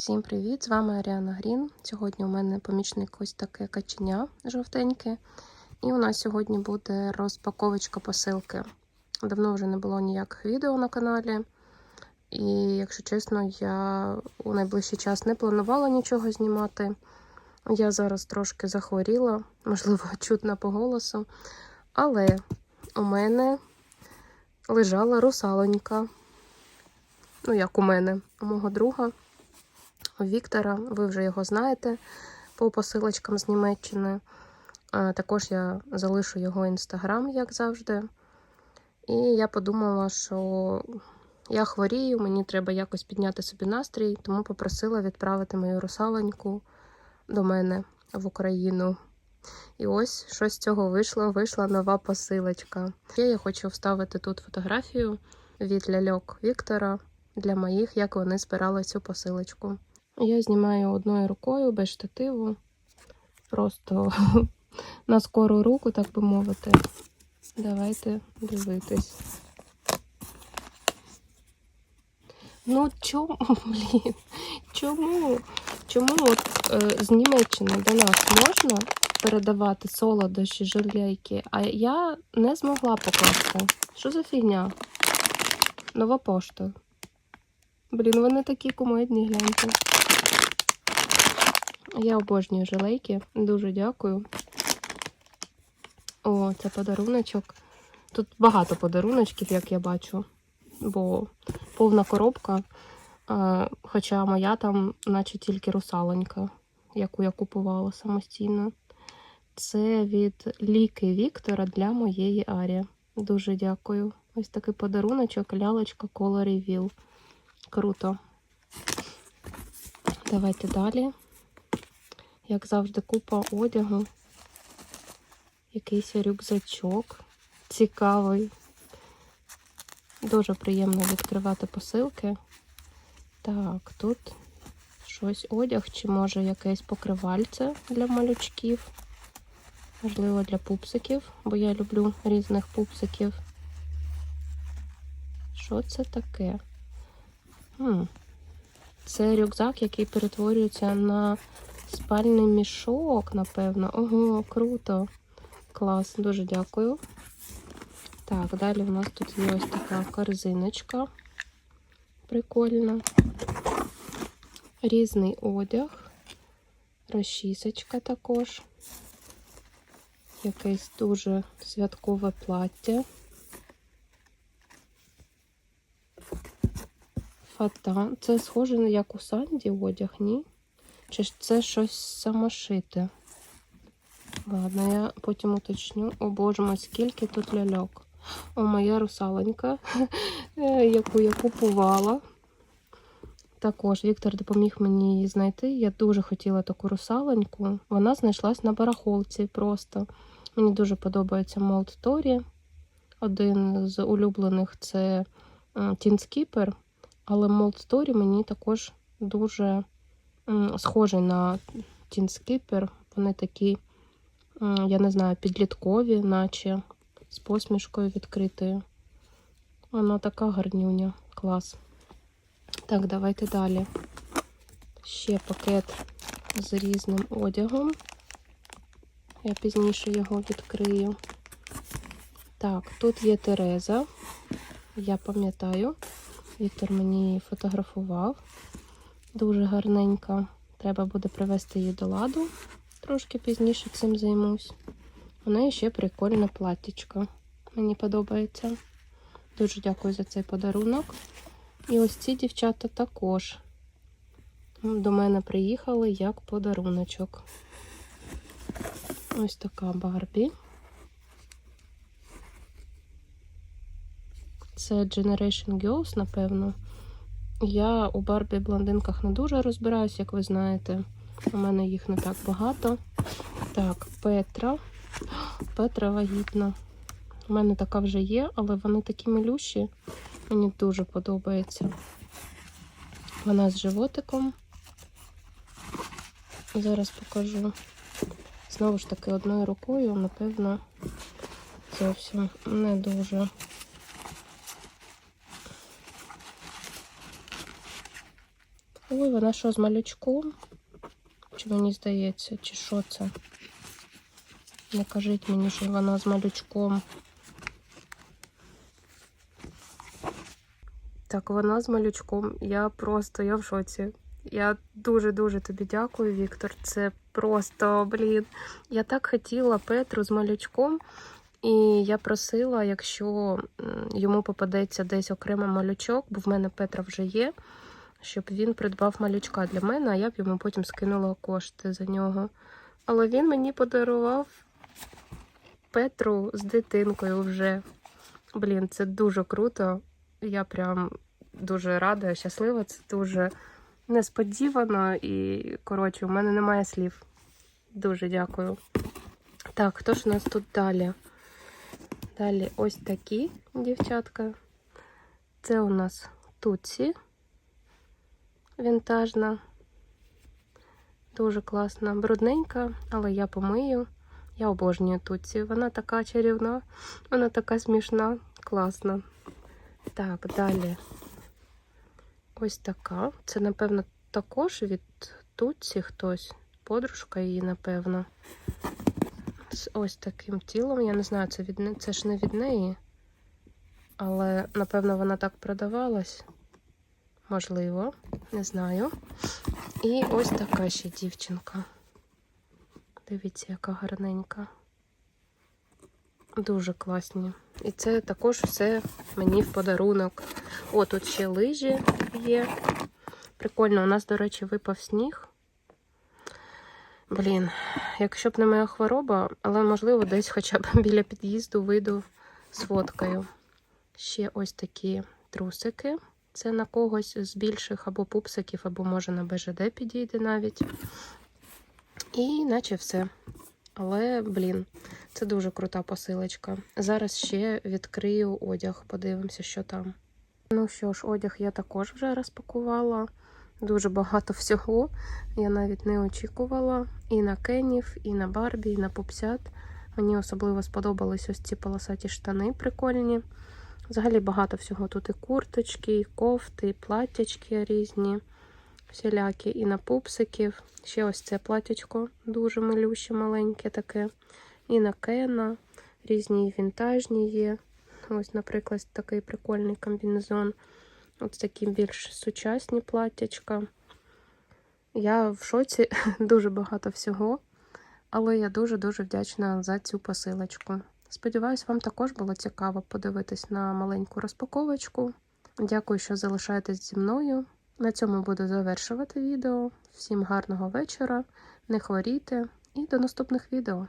Всім привіт! З вами Аріана Грін. Сьогодні у мене помічник ось таке каченя жовтеньке. І у нас сьогодні буде розпаковочка посилки. Давно вже не було ніяких відео на каналі. І, якщо чесно, я у найближчий час не планувала нічого знімати. Я зараз трошки захворіла, можливо, чутно по голосу. Але у мене лежала русалонька. Ну, як у мене, у мого друга. Віктора, ви вже його знаєте по посилочкам з Німеччини. Також я залишу його інстаграм, як завжди. І я подумала, що я хворію, мені треба якось підняти собі настрій, тому попросила відправити мою русалоньку до мене в Україну. І ось що з цього вийшло. Вийшла нова посилочка. Я хочу вставити тут фотографію від ляльок Віктора для моїх, як вони збирали цю посилочку. Я знімаю одною рукою без штативу. Просто на скору руку, так би мовити. Давайте дивитись. Ну чому, блін? Чому? Чому от е, з Німеччини до нас можна передавати солодощі, жульйайки, а я не змогла покласти. Що за фігня? Нова пошта. Блін, вони такі кумедні, гляньте. Я обожнюю жилейки. Дуже дякую. О, це подаруночок. Тут багато подаруночків, як я бачу, бо повна коробка. Хоча моя там, наче тільки русалонька, яку я купувала самостійно. Це від ліки Віктора для моєї Арі. Дуже дякую. Ось такий подаруночок, лялочка Color Reveal. Круто. Давайте далі. Як завжди, купа одягу. Якийсь рюкзачок. Цікавий. Дуже приємно відкривати посилки. Так, тут щось одяг, чи може якесь покривальце для малючків. Можливо, для пупсиків, бо я люблю різних пупсиків. Що це таке? Хм. Це рюкзак, який перетворюється на спальний мішок, напевно. Ого, круто. Клас, дуже дякую. Так, далі у нас тут є ось така корзиночка. Прикольна. Різний одяг, розчісочка також. Якесь дуже святкове плаття. Фата. Це схоже на як у Санді одяг, ні? Чи це щось самошите? Ладно, я потім уточню. О боже мой, скільки тут ляльок. О, моя русалонька, яку я купувала. Також Віктор допоміг мені її знайти. Я дуже хотіла таку русалоньку. Вона знайшлась на барахолці просто. Мені дуже подобається Молд Торі. Один з улюблених це Тінскіпер. Але Молд Торі мені також дуже схожий на Тінскіпер. Вони такі, я не знаю, підліткові, наче з посмішкою відкритою. Вона така гарнюня, клас. Так, давайте далі. Ще пакет з різним одягом. Я пізніше його відкрию. Так, тут є Тереза. Я пам'ятаю, Віктор мені фотографував. Дуже гарненька. Треба буде привести її до ладу. Трошки пізніше цим займусь. Неї ще прикольне платтячко. Мені подобається. Дуже дякую за цей подарунок. І ось ці дівчата також до мене приїхали як подаруночок. Ось така Барбі. Це Generation Girls, напевно. Я у Барбі блондинках не дуже розбираюсь, як ви знаєте. У мене їх не так багато. Так, Петра. Петра вагітна. У мене така вже є, але вони такі милющі. Мені дуже подобається. Вона з животиком. Зараз покажу. Знову ж таки, одною рукою, напевно, зовсім не дуже. Ой, вона що з малючком? Чи мені здається, чи що це? Не кажіть мені, що вона з малючком. Так, вона з малючком. Я просто я в шоці. Я дуже-дуже тобі дякую, Віктор. Це просто, блін. Я так хотіла Петру з малючком, і я просила, якщо йому попадеться десь окремо малючок, бо в мене Петра вже є, щоб він придбав малючка для мене, а я б йому потім скинула кошти за нього. Але він мені подарував Петру з дитинкою вже. Блін, це дуже круто. Я прям дуже рада, щаслива. Це дуже несподівано і, коротше, у мене немає слів. Дуже дякую. Так, хто ж у нас тут далі? Далі ось такі дівчатка. Це у нас Туці. Вінтажна. Дуже класна. Брудненька, але я помию. Я обожнюю Туці. Вона така чарівна, вона така смішна, класна. Так, далі. Ось така. Це, напевно, також від Туці хтось. Подружка її, напевно. З ось таким тілом. Я не знаю, це від це ж не від неї. Але, напевно, вона так продавалась. Можливо, не знаю. І ось така ще дівчинка. Дивіться, яка гарненька. Дуже класні. І це також все мені в подарунок. О, тут ще лижі є. Прикольно, у нас, до речі, випав сніг. Блін, якщо б не моя хвороба, але можливо десь хоча б біля під'їзду вийду з фоткою. Ще ось такі трусики. Це на когось з більших або пупсиків, або може на БЖД підійде навіть. І наче все. Але, блін, це дуже крута посилочка. Зараз ще відкрию одяг, подивимося, що там. Ну що ж, одяг я також вже розпакувала. Дуже багато всього. Я навіть не очікувала. І на Кенів, і на Барбі, і на Пупсят. Мені особливо сподобались ось ці полосаті штани прикольні. Взагалі багато всього. Тут і курточки, і кофти, і платтячки різні, всілякі, і на пупсиків. Ще ось це платтячко дуже милюще, маленьке таке. І на Кена. Різні вінтажні є. Ось, наприклад, такий прикольний комбінезон. Ось такі більш сучасні платтячка. Я в шоці дуже багато всього, але я дуже-дуже вдячна за цю посилочку. Сподіваюсь, вам також було цікаво подивитись на маленьку розпаковочку. Дякую, що залишаєтесь зі мною. На цьому буду завершувати відео. Всім гарного вечора, не хворійте і до наступних відео!